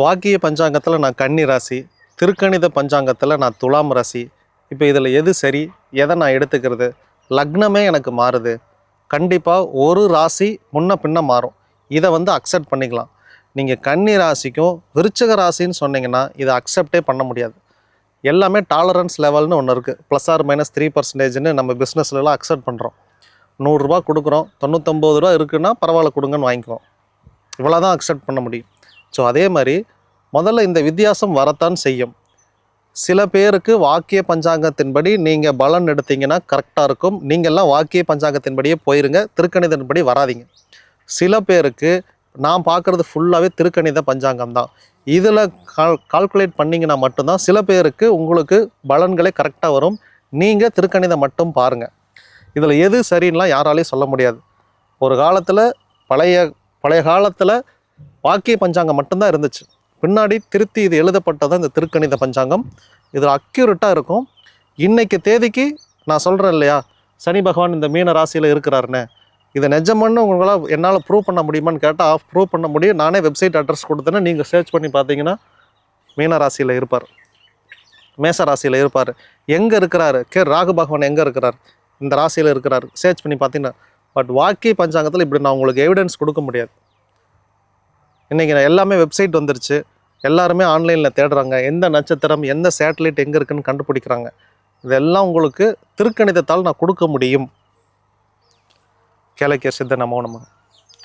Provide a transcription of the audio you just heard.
வாக்கிய பஞ்சாங்கத்தில் நான் கன்னி ராசி திருக்கணித பஞ்சாங்கத்தில் நான் துலாம் ராசி. இப்போ இதில் எது சரி? எதை நான் எடுத்துக்கிறது? லக்னமே எனக்கு மாறுது. கண்டிப்பாக ஒரு ராசி முன்ன பின்ன மாறும். இதை வந்து அக்செப்ட் பண்ணிக்கலாம். நீங்கள் கன்னி ராசிக்கும் விருச்சக ராசின்னு சொன்னீங்கன்னா இதை அக்செப்டே பண்ண முடியாது. எல்லாமே டாலரன்ஸ் லெவல்னு ஒன்று இருக்குது ப்ளஸ் ஆர் மைனஸ் த்ரீ பர்சன்டேஜ்னு நம்ம பிஸ்னஸ்லலாம் அக்செப்ட் பண்ணுறோம் நூறுரூபா கொடுக்குறோம். தொண்ணூத்தொம்பது ரூபா இருக்குன்னா பரவாயில்ல கொடுங்கன்னு வாங்கிக்குவோம். இவ்வளோ தான் அக்செப்ட் பண்ண முடியும். ஸோ அதே மாதிரி முதல்ல இந்த வித்தியாசம் வரத்தான் செய்யும். சில பேருக்கு வாக்கிய பஞ்சாங்கத்தின்படி நீங்கள் பலன் எடுத்தீங்கன்னா கரெக்டாக இருக்கும். நீங்கள்லாம் வாக்கிய பஞ்சாங்கத்தின்படியே போயிருங்க. திருக்கணிதன்படி வராதீங்க. சில பேருக்கு நான் பார்க்குறது ஃபுல்லாகவே திருக்கணித பஞ்சாங்கம் தான். இதில் கால் கால்குலேட் பண்ணிங்கன்னா மட்டும்தான் சில பேருக்கு உங்களுக்கு பலன்களே கரெக்டாக வரும். நீங்கள் திருக்கணிதம் மட்டும் பாருங்கள் இதில் எது சரின்லாம் யாராலையும் சொல்ல முடியாது. ஒரு காலத்தில் பழைய பழைய காலத்தில் வாக்கிய பஞ்சாங்கம் மட்டும்தான் இருந்துச்சு. பின்னாடி திருத்தி இது எழுதப்பட்டதான் இந்த திருக்கணித பஞ்சாங்கம். இதில் அக்யூரேட்டாக இருக்கும். இன்றைக்கு தேதிக்கு நான் சொல்கிறேன் இல்லையா? சனி பகவான் இந்த மீன ராசியில் இருக்கிறாருன்னு. இதை நிஜமானு உங்களால் என்னால் ப்ரூவ் பண்ண முடியுமான்னு கேட்டால் ஆஃப் ப்ரூவ் பண்ண முடியும். நானே வெப்சைட் அட்ரஸ் கொடுத்தேன்னா நீங்கள் சர்ச் பண்ணி பார்த்தீங்கன்னா மீன ராசியில் இருப்பார். மேச ராசியில் இருப்பார். எங்கே இருக்கிறாரு? கே ராகு பகவான் எங்கே இருக்கிறார்? இந்த ராசியில் இருக்கிறார். சர்ச் பண்ணி பார்த்தீங்கன்னா. பட் வாக்கிய பஞ்சாங்கத்தில் இப்படி நான் உங்களுக்கு எவிடன்ஸ் கொடுக்க முடியாது. இன்றைக்கி எல்லாமே வெப்சைட் வந்துருச்சு. எல்லாருமே ஆன்லைனில் தேடுறாங்க. எந்த நட்சத்திரம் எந்த சேட்டலைட் எங்கே இருக்குன்னு கண்டுபிடிக்கிறாங்க. இதெல்லாம் உங்களுக்கு திருக்கணிதத்தால் நான் கொடுக்க முடியும். கேளக்கிய சித்த நமோ நம்ம